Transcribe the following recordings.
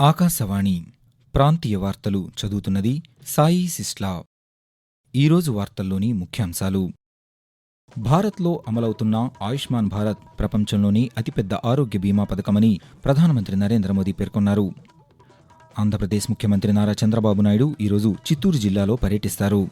ఆకాశవాణి ప్రాంతీయ వార్తలు చదువుతున్నది సాయి సిస్లా. ఈరోజు వార్తల్లోని ముఖ్యాంశాలు. భారత్లో అమలవుతున్న ఆయుష్మాన్ భారత్ ప్రపంచంలోని అతిపెద్ద ఆరోగ్య బీమా పథకమని ప్రధానమంత్రి నరేంద్ర మోదీ పేర్కొన్నారు. ఆంధ్రప్రదేశ్ ముఖ్యమంత్రి నారా చంద్రబాబు నాయుడు ఈరోజు చిత్తూరు జిల్లాలో పర్యటిస్తారు.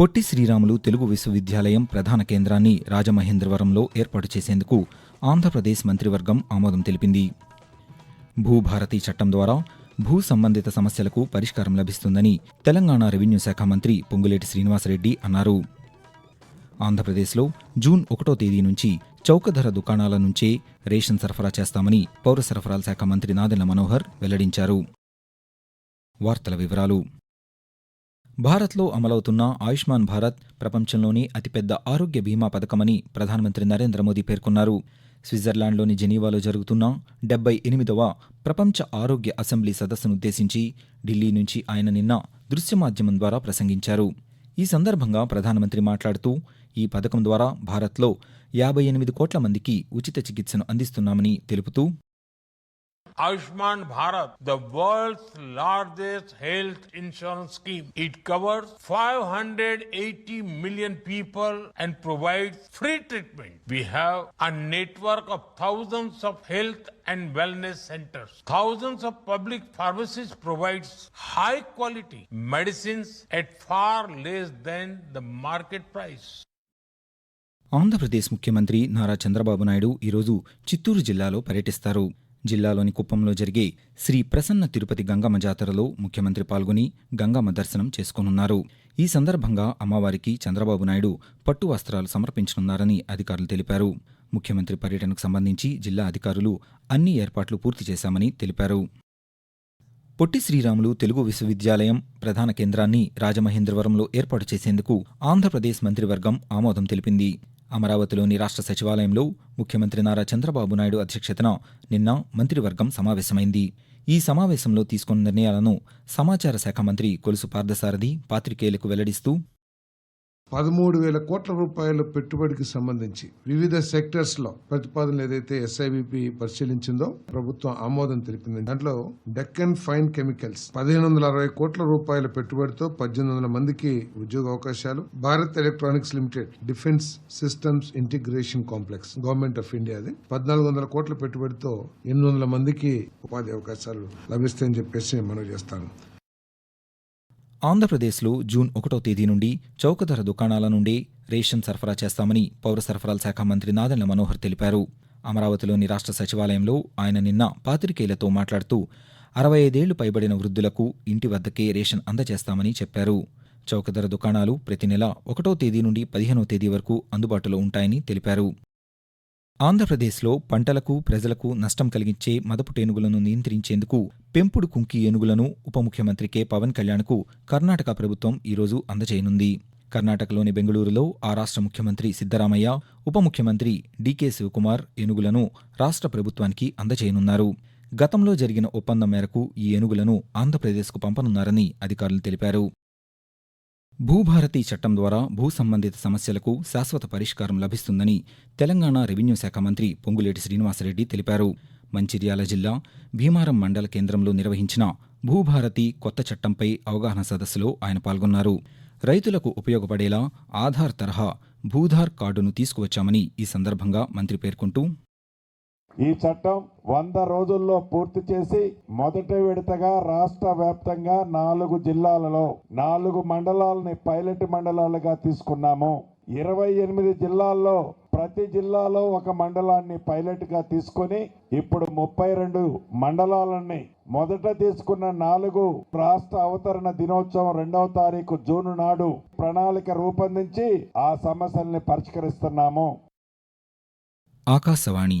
పొట్టి శ్రీరాములు తెలుగు విశ్వవిద్యాలయం ప్రధాన కేంద్రాన్ని రాజమహేంద్రవరంలో ఏర్పాటు చేసేందుకు ఆంధ్రప్రదేశ్ మంత్రివర్గం ఆమోదం తెలిపింది. భూభారతి చట్టం ద్వారా భూ సంబంధిత సమస్యలకు పరిష్కారం లభిస్తుందని తెలంగాణ రెవెన్యూ శాఖ మంత్రి పొంగులేటి శ్రీనివాసరెడ్డి అన్నారు. ఆంధ్రప్రదేశ్లో జూన్ ఒకటో తేదీ నుంచి చౌక ధర దుకాణాల నుంచే రేషన్ సరఫరా చేస్తామని పౌర సరఫరాల శాఖ మంత్రి నాదెళ్ళ మనోహర్ వెల్లడించారు. వార్తల వివరాలు. భారత్లో అమలవుతున్న ఆయుష్మాన్ భారత్ ప్రపంచంలోనే అతిపెద్ద ఆరోగ్య బీమా పథకమని ప్రధానమంత్రి నరేంద్ర మోదీ పేర్కొన్నారు. స్విట్జర్లాండ్లోని జెనీవాలో జరుగుతున్న డెబ్బై ఎనిమిదవ ప్రపంచ ఆరోగ్య అసెంబ్లీ సదస్సునుద్దేశించి ఢిల్లీ నుంచి ఆయన నిన్న దృశ్య మాధ్యమం ద్వారా ప్రసంగించారు. ఈ సందర్భంగా ప్రధానమంత్రి మాట్లాడుతూ ఈ పథకం ద్వారా భారత్లో యాభై ఎనిమిది కోట్ల మందికి ఉచిత చికిత్సను అందిస్తున్నామని తెలుపుతూ Ayushman Bharat the world's largest health insurance scheme it covers five hundred eighty million people and provide free treatment we have a network of thousands of health and wellness centres thousands of public pharmacies provides high quality medicines at far less than the market price Andhra Pradesh ముఖ్యమంత్రి నారా చంద్రబాబు నాయుడు ఈరోజు చిత్తూరు జిల్లాలో పర్యటిస్తారు. జిల్లాలోని కుప్పంలో జరిగే శ్రీ ప్రసన్న తిరుపతి గంగమ్మ జాతరలో ముఖ్యమంత్రి పాల్గొని గంగమ్మ దర్శనం చేసుకోనున్నారు. ఈ సందర్భంగా అమ్మవారికి చంద్రబాబు నాయుడు పట్టు వస్త్రాలు సమర్పించనున్నారని అధికారులు తెలిపారు. ముఖ్యమంత్రి పర్యటనకు సంబంధించి జిల్లా అధికారులు అన్ని ఏర్పాట్లు పూర్తి చేశామని తెలిపారు. పొట్టి శ్రీరాములు తెలుగు విశ్వవిద్యాలయం ప్రధాన కేంద్రాన్ని రాజమహేంద్రవరంలో ఏర్పాటు చేసేందుకు ఆంధ్రప్రదేశ్ మంత్రివర్గం ఆమోదం తెలిపింది. అమరావతిలోని రాష్ట్ర సచివాలయంలో ముఖ్యమంత్రి నారా చంద్రబాబు నాయుడు అధ్యక్షతన నిన్న మంత్రివర్గం సమావేశమైంది. ఈ సమావేశంలో తీసుకున్న నిర్ణయాలను సమాచార శాఖ మంత్రి కొలుసు పార్థసారథి పాత్రికేయులకు వెల్లడిస్తూ పదమూడు వేల కోట్ల రూపాయల పెట్టుబడికి సంబంధించి వివిధ సెక్టర్స్లో ప్రతిపాదనలు ఏదైతే ఎస్ఐబిపి పరిశీలించిందో ప్రభుత్వం ఆమోదం తెలిపింది. దాంట్లో డెక్కన్ ఫైన్ కెమికల్స్ పదిహేను వందల అరవై కోట్ల రూపాయల పెట్టుబడితో పద్దెనిమిది వందల మందికి ఉద్యోగ అవకాశాలు. Bharat electronics limited defence systems integration complex government of ఇండియాది పద్నాలుగు వందల కోట్ల పెట్టుబడితో ఎనిమిది వందల మందికి ఉపాధి అవకాశాలు లభిస్తాయని చెప్పేసి మనం చేస్తాను. ఆంధ్రప్రదేశ్లో జూన్ ఒకటో తేదీ నుండి చౌక ధర దుకాణాల నుండే రేషన్ సరఫరా చేస్తామని పౌర సరఫరాల శాఖ మంత్రి నాదెండ్ల మనోహర్ తెలిపారు. అమరావతిలోని రాష్ట్ర సచివాలయంలో ఆయన నిన్న పాత్రికేయులతో మాట్లాడుతూ అరవై ఐదేళ్ళు పైబడిన వృద్ధులకు ఇంటి వద్దకే రేషన్ అందజేస్తామని చెప్పారు. చౌక ధర దుకాణాలు ప్రతి నెల ఒకటో తేదీ నుండి పదిహేనో తేదీ వరకు అందుబాటులో ఉంటాయని తెలిపారు. ఆంధ్రప్రదేశ్లో పంటలకు ప్రజలకు నష్టం కలిగించే మదపుటేనుగులను నియంత్రించేందుకు పెంపుడు కుంకి ఏనుగులను ఉప ముఖ్యమంత్రి కె. పవన్ కళ్యాణ్కు కర్ణాటక ప్రభుత్వం ఈరోజు అందజేయనుంది. కర్ణాటకలోని బెంగళూరులో ఆ రాష్ట్ర ముఖ్యమంత్రి సిద్దరామయ్య ఉప ముఖ్యమంత్రి డీకే శివకుమార్ ఏనుగులను రాష్ట్ర ప్రభుత్వానికి అందజేయనున్నారు. గతంలో జరిగిన ఒప్పందం మేరకు ఈ ఏనుగులను ఆంధ్రప్రదేశ్కు పంపనున్నారని అధికారులు తెలిపారు. భూభారతి చట్టం ద్వారా భూ సంబంధిత సమస్యలకు శాశ్వత పరిష్కారం లభిస్తుందని తెలంగాణ రెవెన్యూ శాఖ మంత్రి పొంగులేటి శ్రీనివాసరెడ్డి తెలిపారు. మంచిర్యాల జిల్లా భీమారం మండల కేంద్రంలో నిర్వహించిన భూభారతి కొత్త చట్టంపై అవగాహన సదస్సులో ఆయన పాల్గొన్నారు. రైతులకు ఉపయోగపడేలా ఆధార్ తరహా భూధార్ కార్డును తీసుకువచ్చామని ఈ సందర్భంగా మంత్రి పేర్కొంటూ ఈ చట్టం వంద రోజుల్లో పూర్తి చేసి మొదటి విడతగా రాష్ట్ర వ్యాప్తంగా నాలుగు జిల్లాలలో నాలుగు మండలాలని పైలట్ మండలాలుగా తీసుకున్నాము. ఇరవై ఎనిమిది జిల్లాల్లో ప్రతి జిల్లాలో ఒక మండలాన్ని పైలట్గా తీసుకొని ఇప్పుడు ముప్పై రెండు మండలాలని మొదట తీసుకున్న నాలుగు రాష్ట్ర అవతరణ దినోత్సవం రెండవ తారీఖు జూన్ నాడు ప్రణాళిక రూపొందించి ఆ సమస్యల్ని పరిష్కరిస్తున్నాము. ఆకాశవాణి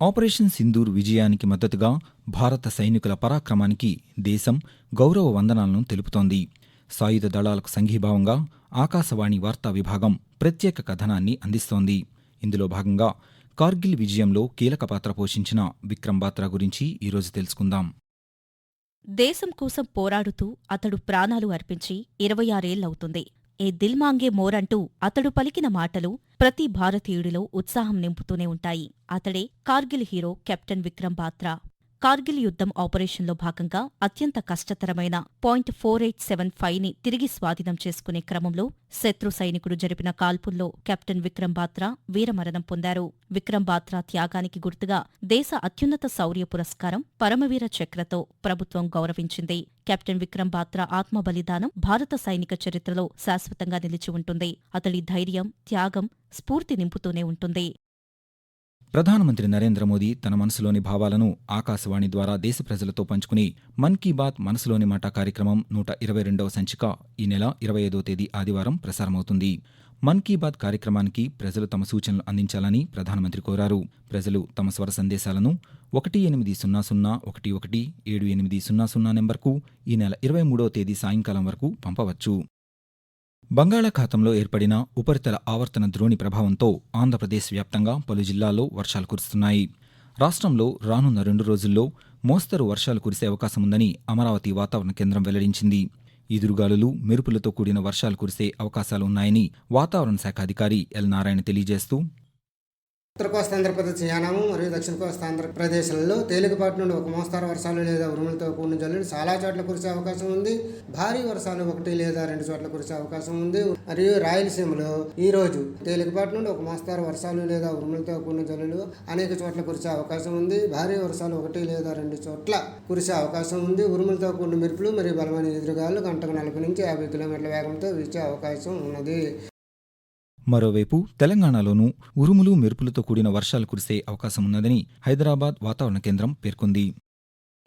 ఆపరేషన్ సింధూర్ విజయానికి మద్దతుగా భారత సైనికుల పరాక్రమానికి దేశం గౌరవ వందనాలను తెలుపుతోంది. సాయుధ దళాలకు సంఘీభావంగా ఆకాశవాణి వార్తా విభాగం ప్రత్యేక కథనాన్ని అందిస్తోంది. ఇందులో భాగంగా కార్గిల్ విజయంలో కీలక పాత్ర పోషించిన విక్రమ్ బాత్రా గురించి ఈరోజు తెలుసుకుందాం. దేశం కోసం పోరాడుతూ అతడు ప్రాణాలు అర్పించి ఇరవై ఆరేళ్ళవుతుంది. ఏ దిల్ మాంగే మోరంటూ అతడు పలికిన మాటలు ప్రతి భారతీయుడిలో ఉత్సాహం నింపుతూనే ఉంటాయి. అతడే కార్గిల్ హీరో కెప్టెన్ విక్రమ్ బాత్రా. కార్గిల్ యుద్ధం ఆపరేషన్లో భాగంగా అత్యంత కష్టతరమైన పాయింట్ ఫోర్ ఎయిట్ సెవెన్ ఫైవ్ని తిరిగి స్వాధీనం చేసుకునే క్రమంలో శత్రు సైనికుడు జరిపిన కాల్పుల్లో కెప్టెన్ విక్రమ్ బాత్రా వీరమరణం పొందారు. విక్రమ్ బాత్రా త్యాగానికి గుర్తుగా దేశ అత్యున్నత శౌర్య పురస్కారం పరమవీర చక్రతో ప్రభుత్వం గౌరవించింది. కెప్టెన్ విక్రమ్ బాత్రా ఆత్మ బలిదానం భారత సైనిక చరిత్రలో శాశ్వతంగా నిలిచి ఉంటుంది. అతడి ధైర్యం త్యాగం స్ఫూర్తి నింపుతూనే ఉంటుంది. ప్రధానమంత్రి నరేంద్ర మోదీ తన మనసులోని భావాలను ఆకాశవాణి ద్వారా దేశ ప్రజలతో పంచుకుని మన్ కీ బాత్ మనసులోని మాట కార్యక్రమం నూట ఇరవై రెండవ సంచిక ఈ నెల ఇరవై ఐదో తేదీ ఆదివారం ప్రసారమవుతుంది. మన్ కీ బాత్ కార్యక్రమానికి ప్రజలు తమ సూచనలు అందించాలని ప్రధానమంత్రి కోరారు. ప్రజలు తమ స్వర సందేశాలను ఒకటి ఎనిమిది సున్నా సున్నా ఒకటి ఒకటి ఏడు ఎనిమిది సున్నా సున్నా నెంబర్కు ఈ నెల ఇరవై మూడవ తేదీ సాయంకాలం వరకు పంపవచ్చు. బంగాళాఖాతంలో ఏర్పడిన ఉపరితల ఆవర్తన ద్రోణి ప్రభావంతో ఆంధ్రప్రదేశ్ వ్యాప్తంగా పలు జిల్లాల్లో వర్షాలు కురుస్తున్నాయి. రాష్ట్రంలో రానున్న రెండు రోజుల్లో మోస్తరు వర్షాలు కురిసే అవకాశముందని అమరావతి వాతావరణ కేంద్రం వెల్లడించింది. ఈదురుగాలులు మెరుపులతో కూడిన వర్షాలు కురిసే అవకాశాలు ఉన్నాయని వాతావరణ శాఖ అధికారి ఎల్ నారాయణ తెలియజేస్తూ ఉత్తర కోస్తా ఆంధ్రప్రదేశ్ యానాము మరియు దక్షిణ కోస్తా ఆంధ్రప్రదేశ్లలో తేలికపాటి నుండి ఒక మోస్తారు వర్షాలు లేదా ఉరుములతో కూడిన జల్లులు చాలా చోట్ల కురిసే అవకాశం ఉంది. భారీ వర్షాలు ఒకటి లేదా రెండు చోట్ల కురిసే అవకాశం ఉంది. మరియు రాయలసీమలో ఈ రోజు తేలికపాటి నుండి ఒక మోస్తారు వర్షాలు లేదా ఉరుములతో కూడిన జల్లులు అనేక చోట్ల కురిసే అవకాశం ఉంది. భారీ వర్షాలు ఒకటి లేదా రెండు చోట్ల కురిసే అవకాశం ఉంది. ఉరుములతో కూడిన మెరుపులు మరియు బలమైన ఎదురుగాలు గంటకు నలభై నుంచి యాభై కిలోమీటర్ల వేగంతో వీచే అవకాశం ఉన్నది. మరోవైపు తెలంగాణలోనూ ఉరుములు మెరుపులతో కూడిన వర్షాలు కురిసే అవకాశమున్నదని హైదరాబాద్ వాతావరణ కేంద్రం పేర్కొంది.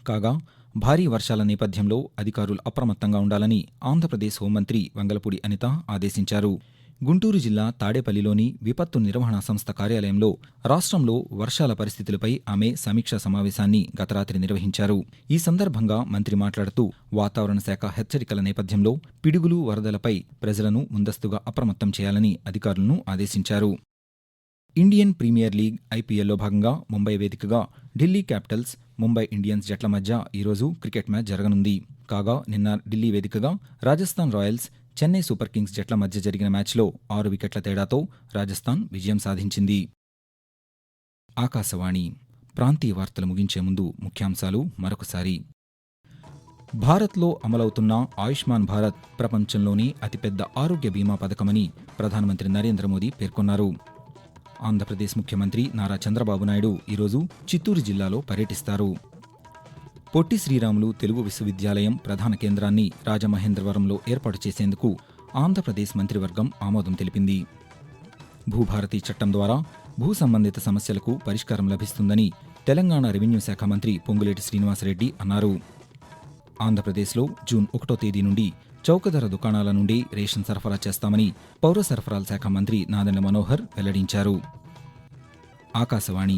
కాగా భారీ వర్షాల నేపథ్యంలో అధికారులు అప్రమత్తంగా ఉండాలని ఆంధ్రప్రదేశ్ హోంమంత్రి వంగలపూడి అనిత ఆదేశించారు. గుంటూరు జిల్లా తాడేపల్లిలోని విపత్తు నిర్వహణ సంస్థ కార్యాలయంలో రాష్ట్రంలో వర్షాల పరిస్థితులపై ఆమె సమీక్షా సమావేశాన్ని గత రాత్రి నిర్వహించారు. ఈ సందర్భంగా మంత్రి మాట్లాడుతూ వాతావరణ శాఖ హెచ్చరికల నేపథ్యంలో పిడుగులు వరదలపై ప్రజలను ముందస్తుగా అప్రమత్తం చేయాలని అధికారులను ఆదేశించారు. ఇండియన్ ప్రీమియర్ లీగ్ ఐపీఎల్లో భాగంగా ముంబై వేదికగా ఢిల్లీ క్యాపిటల్స్ ముంబై ఇండియన్స్ జట్ల మధ్య ఈరోజు క్రికెట్ మ్యాచ్ జరగనుంది. కాగా నిన్న ఢిల్లీ వేదికగా Rajasthan royals Chennai super kings జట్ల మధ్య జరిగిన మ్యాచ్లో ఆరు వికెట్ల తేడాతో రాజస్థాన్ విజయం సాధించింది. ఆకాశవాణి ప్రాంతీయ వార్తలు ముగించే ముందు ముఖ్యాంశాలు మరొకసారి. భారత్లో అమలవుతున్న ఆయుష్మాన్ భారత్ ప్రపంచంలోనే అతిపెద్ద ఆరోగ్య బీమా పథకమని ప్రధానమంత్రి నరేంద్ర మోదీ పేర్కొన్నారు. ఆంధ్రప్రదేశ్ ముఖ్యమంత్రి నారా చంద్రబాబు నాయుడు ఈరోజు చిత్తూరు జిల్లాలో పర్యటిస్తారు. పొట్టి శ్రీరాములు తెలుగు విశ్వవిద్యాలయం ప్రధాన కేంద్రాన్ని రాజమహేంద్రవరంలో ఏర్పాటు చేసేందుకు ఆంధ్రప్రదేశ్ మంత్రివర్గం ఆమోదం తెలిపింది. భూభారతి చట్టం ద్వారా భూ సంబంధిత సమస్యలకు పరిష్కారం లభిస్తుందని తెలంగాణ రెవెన్యూ శాఖ మంత్రి పొంగులేటి శ్రీనివాసరెడ్డి అన్నారు. ఆంధ్రప్రదేశ్లో జూన్ ఒకటో తేదీ నుండి చౌకధర దుకాణాల నుండి రేషన్ సరఫరా చేస్తామని పౌర సరఫరాల శాఖ మంత్రి నాదెండ్ల మనోహర్ వెల్లడించారు. ఆకాశవాణి